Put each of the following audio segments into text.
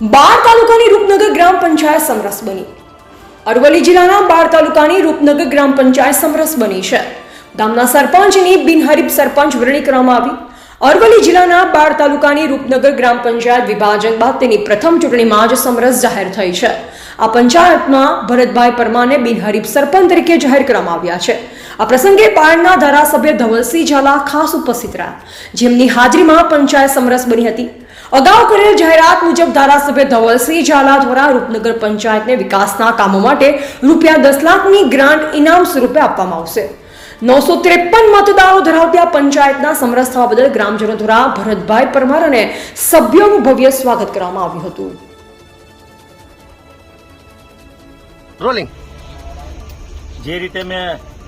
બાર તાલુકાની રૂપનગર ગ્રામ પંચાયત સમરસ બની. અરવલ્લી જિલ્લાના બાર તાલુકાની રૂપનગર ગ્રામ પંચાયત સમરસ બની છે. ગામના સરપંચની બિનહરીફ સરપંચ વરણી કરવામાં આવી. અરવલ્લી જિલ્લાના બાર તાલુકાની રૂપનગર ગ્રામ પંચાયત વિભાજન બાદ તેની પ્રથમ ચૂંટણીમાં જ સમરસ જાહેર થઈ છે. આ પંચાયતમાં ભરતભાઈ પરમારને બિનહરીફ સરપંચ તરીકે જાહેર કરવામાં આવ્યા છે. આ પ્રસંગે બાળના ધારાસભ્ય ધવલસિંહ ઝાલા ખાસ ઉપસ્થિત રહ્યા. જેમની હાજરીમાં પંચાયત સમરસ બની હતી. અગાઉ કરેલ જાહેરાત મુજબ ધારાસભ્ય ધવલસિંહ ઝાલા દ્વારા રૂપનગર પંચાયતને વિકાસના કામો માટે રૂપિયા દસ લાખની ગ્રાન્ટ ઇનામ સ્વરૂપે આપવામાં આવશે. નવસો ત્રેપન મતદારો ધરાવતી આ પંચાયતના સમરસ થવા બદલ ગ્રામજનો દ્વારા ભરતભાઈ પરમાર અને સભ્યોનું ભવ્ય સ્વાગત કરવામાં આવ્યું હતું. રોલિંગ જે રીતે મેં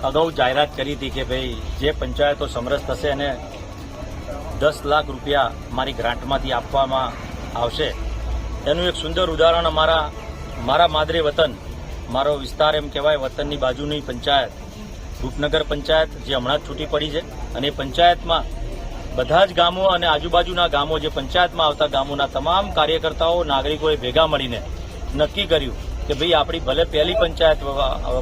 અગાઉ જાહેરાત કરી હતી કે ભાઈ જે પંચાયતો સમરસ થશે એને દસ લાખ રૂપિયા મારી ગ્રાન્ટમાંથી આપવામાં આવશે. એનું એક સુંદર ઉદાહરણ અમારા, મારા માદરે વતન, મારો વિસ્તાર એમ કહેવાય, વતનની બાજુની પંચાયત, રૂપનગર પંચાયત, જે હમણાં જ છૂટી પડી છે. અને પંચાયતમાં બધા જ ગામો અને આજુબાજુના ગામો, જે પંચાયતમાં આવતા ગામોના તમામ કાર્યકર્તાઓ, નાગરિકોએ ભેગા મળીને નક્કી કર્યું કે ભાઈ આપણી ભલે પહેલી પંચાયત,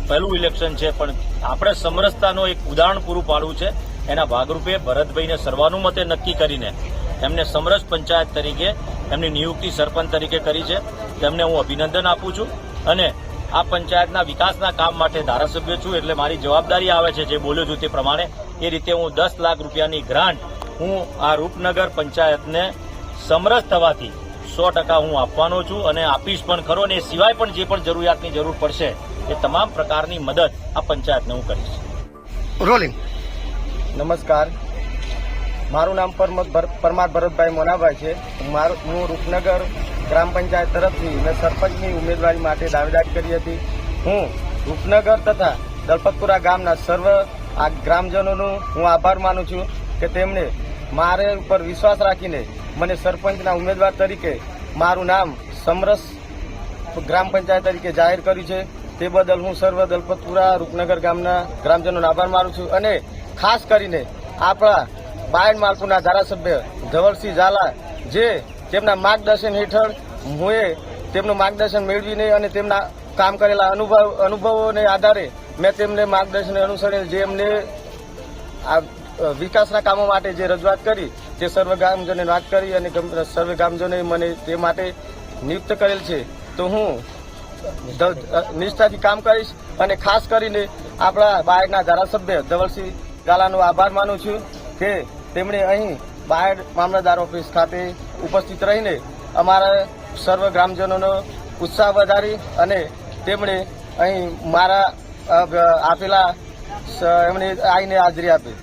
પહેલું ઇલેક્શન છે, પણ આપણે સમરસતાનો એક ઉદાહરણ પૂરું પાડવું છે. એના ભાગરૂપે ભરતભાઈને સર્વાનુમતે નક્કી કરીને એમને સમરસ પંચાયત તરીકે એમની નિયુક્તિ સરપંચ તરીકે કરી છે. તેમને હું અભિનંદન આપું છું અને આ પંચાયતના વિકાસના કામ માટે ધારાસભ્ય છું એટલે મારી જવાબદારી આવે છે જે બોલ્યો છું તે પ્રમાણે એ રીતે હું દસ લાખ રૂપિયાની ગ્રાન્ટ હું આ રૂપનગર પંચાયતને સમરસ થવાથી સો ટકા હું આપવાનો છું અને આપીશ પણ ખરો અને એ સિવાય પણ જે પણ જરૂરિયાતની જરૂર પડશે એ તમામ પ્રકારની મદદ આ પંચાયતને હું કરીશ. રોલિંગ નમસ્કાર. મારું નામ પરમાર ભરતભાઈ મોનાભાઈ છે. મારું હું રૂપનગર ગ્રામ પંચાયત તરફથી મેં સરપંચની ઉમેદવારી માટે દાવેદારી કરી હતી. હું રૂપનગર તથા દલપતપુરા ગામના સર્વ આ ગ્રામજનોનો હું આભાર માનું છું કે તેમણે મારે ઉપર વિશ્વાસ રાખીને મને સરપંચના ઉમેદવાર તરીકે મારું નામ સમરસ ગ્રામ પંચાયત તરીકે જાહેર કર્યું છે. તે બદલ હું સર્વ દલપતપુરા, રૂપનગર ગામના ગ્રામજનોનો આભાર માનું છું અને ખાસ કરીને આપણા બાયડ માલપુરના ધારાસભ્ય ધવલસિંહ ઝાલા, જે તેમના માર્ગદર્શન હેઠળ હું તેમનું માર્ગદર્શન મેળવીને અને તેમના કામ કરેલા અનુભવ, અનુભવોને આધારે મેં તેમને માર્ગદર્શન અનુસરીને જે એમને આ વિકાસના કામો માટે જે રજૂઆત કરી, તે સર્વ ગામજનોને વાત કરી અને સર્વ ગામજનોએ મને તે માટે નિયુક્ત કરેલ છે. તો હું નિષ્ઠાથી કામ કરીશ અને ખાસ કરીને આપણા બાયડના ધારાસભ્ય ધવલસિંહ ગાલાનો આભાર માનું છું કે તેમણે અહીં બાયડ મામલતદાર ઓફિસ ખાતે ઉપસ્થિત રહીને અમારા સર્વ ગ્રામજનોનો ઉત્સાહ વધારી અને તેમણે અહીં મારા આપેલા એમણે આવીને હાજરી આપી.